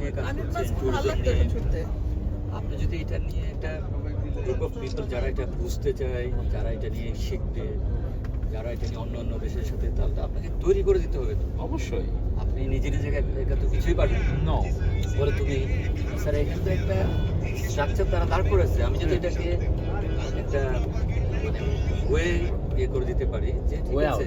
নিয়ে কাজ করছেন ট্যুরিজম নিয়ে। আপনি যদি এটা নিয়ে একটা গ্রুপ অফ পিপল যারা এটা বুঝতে চায় যারা এটা নিয়ে শিখবে যারা এটা নিয়ে অন্য অন্য দেশের সাথে তাহলে তো আপনাকে তৈরি করে দিতে হবে। অবশ্যই। আপনি নিজে নিজে একা তো কিছুই পারবেন না। বলে তুমি স্যার এখানে তো একটা স্ট্রাকচার তারা দাঁড় করেছে। আমি যদি এটাকে একটা মানে ওয়ে ইয়ে করে দিতে পারি যে ঠিক আছে.